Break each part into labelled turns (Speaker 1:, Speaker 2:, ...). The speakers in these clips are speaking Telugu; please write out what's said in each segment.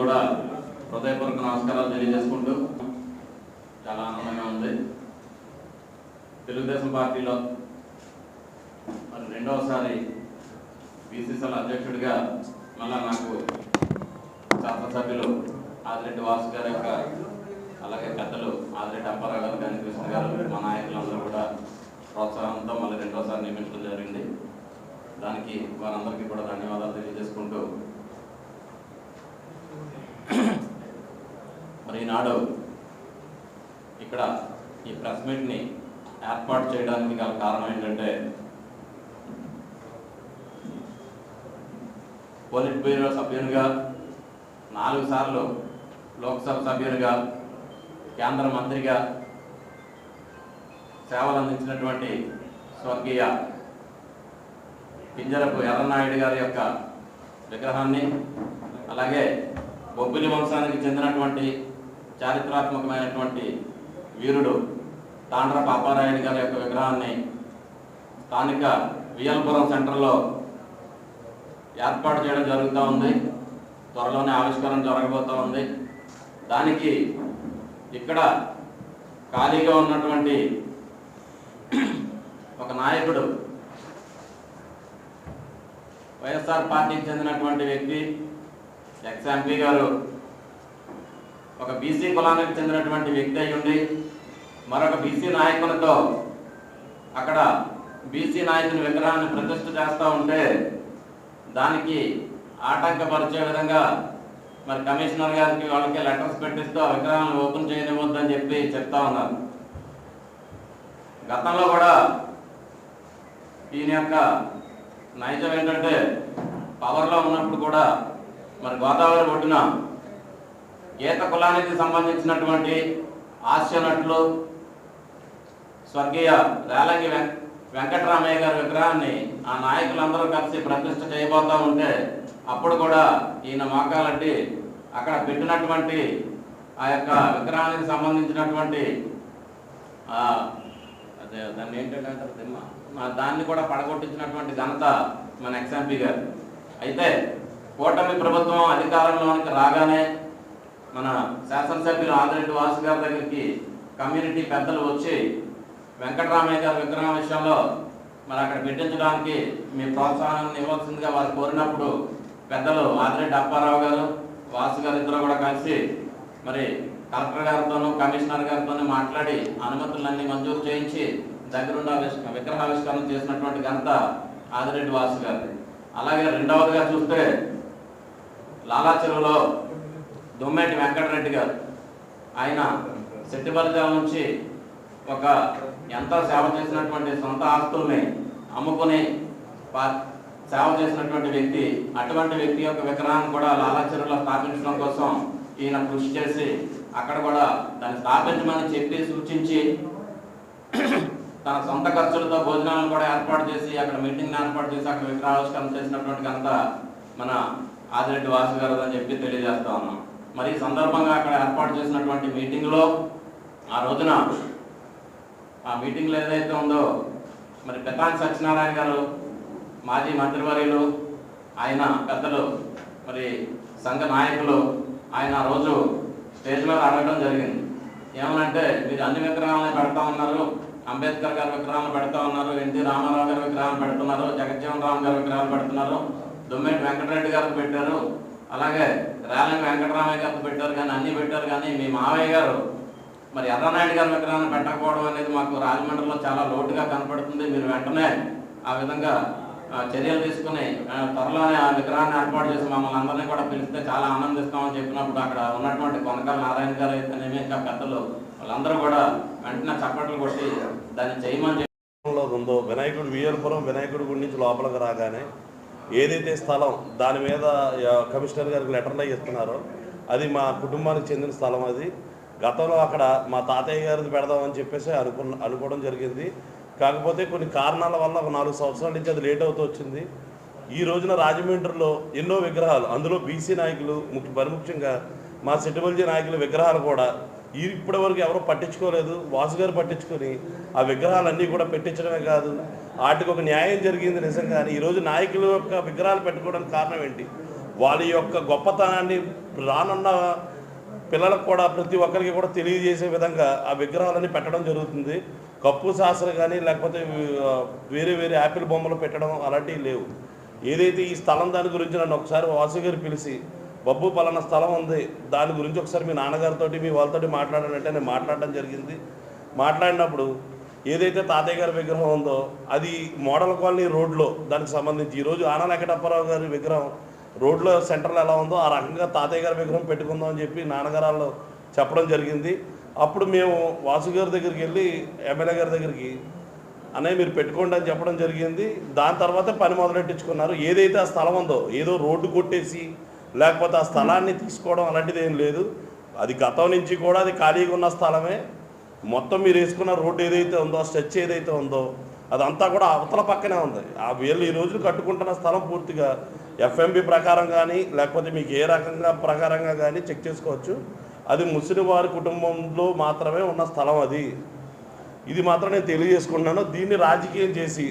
Speaker 1: కూడా హృదయపూర్వక నమస్కారాలు తెలియజేసుకుంటూ చాలా ఆనందంగా ఉంది. తెలుగుదేశం పార్టీలో మరి రెండవసారి బీసీసీల అధ్యక్షుడిగా మళ్ళా నాకు శాసనసభ్యులు ఆదిరెడ్డి వాసు గారి యొక్క అలాగే పెద్దలు ఆదిరెడ్డి అప్పారావు గారు కానీ కృష్ణ గారు మా నాయకులందరూ కూడా ప్రోత్సాహంతో మళ్ళీ రెండోసారి నియమించడం జరిగింది. దానికి వారందరికీ కూడా ధన్యవాదాలు తెలియజేసుకుంటూ మరి ఈనాడు ఇక్కడ ఈ ప్రెస్ మీట్ని ఏర్పాటు చేయడానికి గల కారణం ఏంటంటే పోలిట్ బ్యూరో సభ్యునిగా నాలుగు సార్లు లోక్సభ సభ్యునిగా కేంద్ర మంత్రిగా సేవలు అందించినటువంటి స్వర్గీయ పింజరపు ఎర్రనాయుడు గారి యొక్క విగ్రహాన్ని అలాగే బొబ్బిలి వంశానికి చెందినటువంటి చారిత్రాత్మకమైనటువంటి వీరుడు తాండ్ర పాపారాయుడు గారి యొక్క విగ్రహాన్ని స్థానిక వియల్పురం సెంటర్లో ఏర్పాటు చేయడం జరుగుతూ ఉంది. త్వరలోనే ఆవిష్కరణ జరగబోతూ ఉంది. దానికి ఇక్కడ ఖాళీగా ఉన్నటువంటి ఒక నాయకుడు వైఎస్ఆర్ పార్టీకి చెందినటువంటి వ్యక్తి ఎక్స్ ఎంపీ గారు ఒక బీసీ కులానికి చెందినటువంటి వ్యక్తి అయి ఉండి మరొక బీసీ నాయకులతో అక్కడ బీసీ నాయకుని విగ్రహాన్ని ప్రతిష్ఠ చేస్తూ ఉంటే దానికి ఆటంకపరిచే విధంగా మరి కమిషనర్ గారికి వాళ్ళకి లెటర్స్ పెట్టిస్తూ ఆ విగ్రహాలను ఓపెన్ చేయనివ్వద్దని చెప్పి చెప్తా ఉన్నారు. గతంలో కూడా ఈయన యొక్క నైజం ఏంటంటే పవర్లో ఉన్నప్పుడు కూడా మరి గోదావరి ఒడ్డున ఏత కులానికి సంబంధించినటువంటి హాస్య నటులు స్వర్గీయ రేలంగి వెంకటరామయ్య గారి విగ్రహాన్ని ఆ నాయకులందరూ కలిసి ప్రతిష్ట చేయబోతూ ఉంటే అప్పుడు కూడా ఈయన మోకాలంటి అక్కడ పెట్టినటువంటి ఆ యొక్క విగ్రహానికి సంబంధించినటువంటి అదే దాన్ని ఏంటంటే దాన్ని కూడా పడగొట్టించినటువంటి ఘనత మన ఎక్స్ఎంపీ గారు. అయితే కూటమి ప్రభుత్వం అధికారంలోనికి రాగానే మన శాసనసభ్యులు ఆదిరెడ్డి వాసు గారి దగ్గరికి కమ్యూనిటీ పెద్దలు వచ్చి వెంకటరామయ్య గారి విగ్రహం విషయంలో మరి అక్కడ పెట్టించడానికి మీ ప్రోత్సాహాన్ని ఇవ్వాల్సిందిగా వారు కోరినప్పుడు పెద్దలు ఆదిరెడ్డి అప్పారావు గారు వాసు గారు ఇద్దరు కూడా కలిసి మరి కలెక్టర్ గారితోనూ కమిషనర్ గారితోనూ మాట్లాడి అనుమతులన్నీ మంజూరు చేయించి దగ్గరుండి విగ్రహావిష్కరణ చేసినటువంటి ఘనత ఆదిరెడ్డి వాసు గారిది. అలాగే రెండవదిగా చూస్తే లాలా చెరువులో దొమ్మేటి వెంకటరెడ్డి గారు. ఆయన శెట్టిబలిజాల నుంచి ఒక ఎంతో సేవ చేసినటువంటి సొంత ఆస్తుల్ని అమ్ముకుని సేవ చేసినటువంటి వ్యక్తి అటువంటి వ్యక్తి యొక్క విగ్రహాన్ని కూడా లాలా స్థాపించడం కోసం ఈయన కృషి చేసి అక్కడ కూడా దాన్ని స్థాపించమని చెప్పి సూచించి తన సొంత ఖర్చులతో భోజనాలను కూడా ఏర్పాటు చేసి అక్కడ మీటింగ్ ఏర్పాటు చేసి అక్కడ విగ్రహావిష్కరణ చేసినటువంటి అంతా మన ఆదిరెడ్డి వాసు గారు అని చెప్పి తెలియజేస్తా ఉన్నాం. మరి సందర్భంగా అక్కడ ఏర్పాటు చేసినటువంటి మీటింగ్లో ఆ రోజున ఆ మీటింగ్లో ఏదైతే ఉందో మరి పెతాన్ సత్యనారాయణ గారు మాజీ మంత్రివర్యులు ఆయన పెద్దలు మరి సంఘ నాయకులు ఆయన ఆ రోజు స్టేజ్ మీద అడగడం జరిగింది. ఏమనంటే మీరు అన్ని విగ్రహాలను పెడతా ఉన్నారు అంబేద్కర్ గారి విగ్రహాలు పెడతా ఉన్నారు ఎన్టీ రామారావు గారి విగ్రహాలు పెడుతున్నారు జగజ్జీవన్ రామ్ గారి విగ్రహాలు పెడుతున్నారు దుమ్మెట్ వెంకటరెడ్డి గారు పెట్టారు అలాగే రేలంగి వెంకటరామయ్య గారు పెట్టారు కానీ అన్నీ పెట్టారు కానీ మీ మావయ్య గారు మరి ఎర్రనాయుడు గారి విగ్రహాన్ని పెట్టకపోవడం అనేది మాకు రాజమండ్రిలో చాలా లోటుగా కనపడుతుంది. మీరు వెంటనే ఆ విధంగా చర్యలు తీసుకుని త్వరలోనే ఆ విగ్రహాన్ని ఏర్పాటు చేసి మమ్మల్ని అందరినీ కూడా పిలిస్తే చాలా ఆనందిస్తామని చెప్పినప్పుడు అక్కడ ఉన్నటువంటి కొనకాల నారాయణ గారు అయితేనేమి ఇంకా పెద్దలు వాళ్ళందరూ కూడా వెంటనే చప్పట్లు కొట్టి దాన్ని చేయమని చెప్పి
Speaker 2: ఉందో వినాయకుడు వీరపురం వినాయకుడి గుడి నుంచి లోపలికి రాగానే ఏదైతే స్థలం దాని మీద కమిషనర్ గారికి లెటర్లు ఇస్తున్నారో అది మా కుటుంబానికి చెందిన స్థలం అది. గతంలో అక్కడ మా తాతయ్య గారిది పెడదామని చెప్పేసి అనుకున్న అనుకోవడం జరిగింది. కాకపోతే కొన్ని కారణాల వల్ల ఒక నాలుగు సంవత్సరాల నుంచి అది లేట్ అవుతూ వచ్చింది. ఈ రోజున రాజమండ్రిలో ఎన్నో విగ్రహాలు అందులో బీసీ నాయకులు ముఖ్య పరిముఖ్యంగా మా సెటిబల్జీ నాయకుల విగ్రహాలు కూడా ఈ ఇప్పటి వరకు ఎవరో పట్టించుకోలేదు. వాసు గారు పట్టించుకొని ఆ విగ్రహాలన్నీ కూడా పెట్టించడమే కాదు. వాటికి ఒక న్యాయం జరిగింది నిజంగానే ఈరోజు నాయకుల యొక్క విగ్రహాలు పెట్టుకోవడానికి కారణం ఏంటి? వాళ్ళ యొక్క గొప్పతనాన్ని రానున్న పిల్లలకు కూడా ప్రతి ఒక్కరికి కూడా తెలియజేసే విధంగా ఆ విగ్రహాలని పెట్టడం జరుగుతుంది. కప్పు శాస్త్రం కానీ లేకపోతే వేరే వేరే యాపిల్ బొమ్మలు పెట్టడం అలాంటివి లేవు. ఏదైతే ఈ స్థలం దాని గురించి నన్ను ఒకసారి వాసు గారు పిలిచి బబ్బు పలానా స్థలం ఉంది. దాని గురించి ఒకసారి మీ నాన్నగారితో మీ వాళ్ళతో మాట్లాడాలంటే నేను మాట్లాడడం జరిగింది. మాట్లాడినప్పుడు ఏదైతే తాతయ్య గారి విగ్రహం ఉందో అది మోడల్ కాలనీ రోడ్లో దానికి సంబంధించి ఈరోజు ఆనా వెంకటప్పారావు గారి విగ్రహం రోడ్లో సెంటర్లో ఎలా ఉందో ఆ రకంగా తాతయ్య గారి విగ్రహం పెట్టుకుందాం అని చెప్పి నాన్నగారాల్లో చెప్పడం జరిగింది. అప్పుడు మేము వాసు గారి దగ్గరికి వెళ్ళి ఎమ్మెల్యే గారి దగ్గరికి అనే మీరు పెట్టుకోండి అని చెప్పడం జరిగింది. దాని తర్వాత పని మొదలెట్టించుకున్నారు. ఏదైతే ఆ స్థలం ఉందో ఏదో రోడ్డు కొట్టేసి లేకపోతే ఆ స్థలాన్ని తీసుకోవడం అలాంటిది ఏం లేదు. అది గతం నుంచి కూడా అది ఖాళీగా ఉన్న స్థలమే. మొత్తం మీరు వేసుకున్న రోడ్డు ఏదైతే ఉందో స్ట్రెచ్ ఏదైతే ఉందో అదంతా కూడా అవతల పక్కనే ఉంది. ఆ వీళ్ళు ఈ రోజు కట్టుకుంటున్న స్థలం పూర్తిగా ఎఫ్ఎంబి ప్రకారం కానీ లేకపోతే మీకు ఏ రకంగా ప్రకారంగా కానీ చెక్ చేసుకోవచ్చు. అది ముస్లిం వారి కుటుంబంలో మాత్రమే ఉన్న స్థలం అది. ఇది మాత్రం నేను తెలియజేసుకుంటున్నాను. దీన్ని రాజకీయం చేసి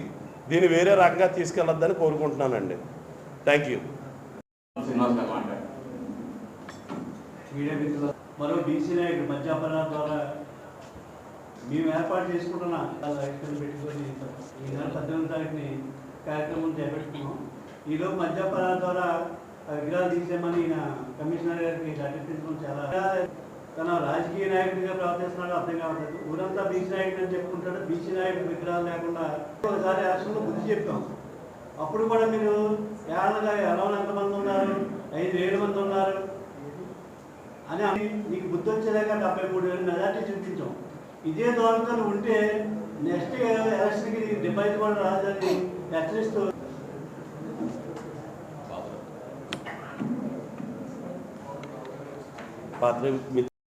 Speaker 2: దీన్ని వేరే రకంగా తీసుకెళ్ళొద్దని కోరుకుంటున్నానండి. థ్యాంక్ యూ
Speaker 3: మరో బీసీ నాయకుడు మధ్యాహ్నం ద్వారా మేము ఏర్పాటు చేసుకుంటున్న ఎక్స్పెన్ పెట్టుకొని ఈ నెల పద్దెనిమిది తారీఖుని కార్యక్రమం చేపట్టుకున్నాం ఈలోపు మధ్యాహ్న ద్వారా ఆ విగ్రహాలు తీసేయమని ఈయన కమిషనర్ గారికి లెటర్ చాలా తన రాజకీయ నాయకుడిగా ప్రవర్తిస్తున్నాడు అర్థం కావట్లేదు. ఊరంతా బీసీ నాయకుడు అని చెప్పుకుంటాడు. బీసీ నాయకుడు విగ్రహాలు లేకుండా ఒకసారి యాక్షన్లో బుద్ధి చెప్పాం. అప్పుడు కూడా మీరు ఏళ్ళగా ఎలా ఎంతమంది ఉన్నారు? ఐదు ఏడు మంది ఉన్నారు. అని మీకు బుద్ధి వచ్చేదాకా డెబ్బై మూడు వేలు మెజార్టీ చూపించాం. ఇదే ధోరణితో ఉంటే నెక్స్ట్ ఎలక్షన్కి కి డిపాజిట్ కూడా రాదని హెచ్చరిస్తూ
Speaker 2: పాత్ర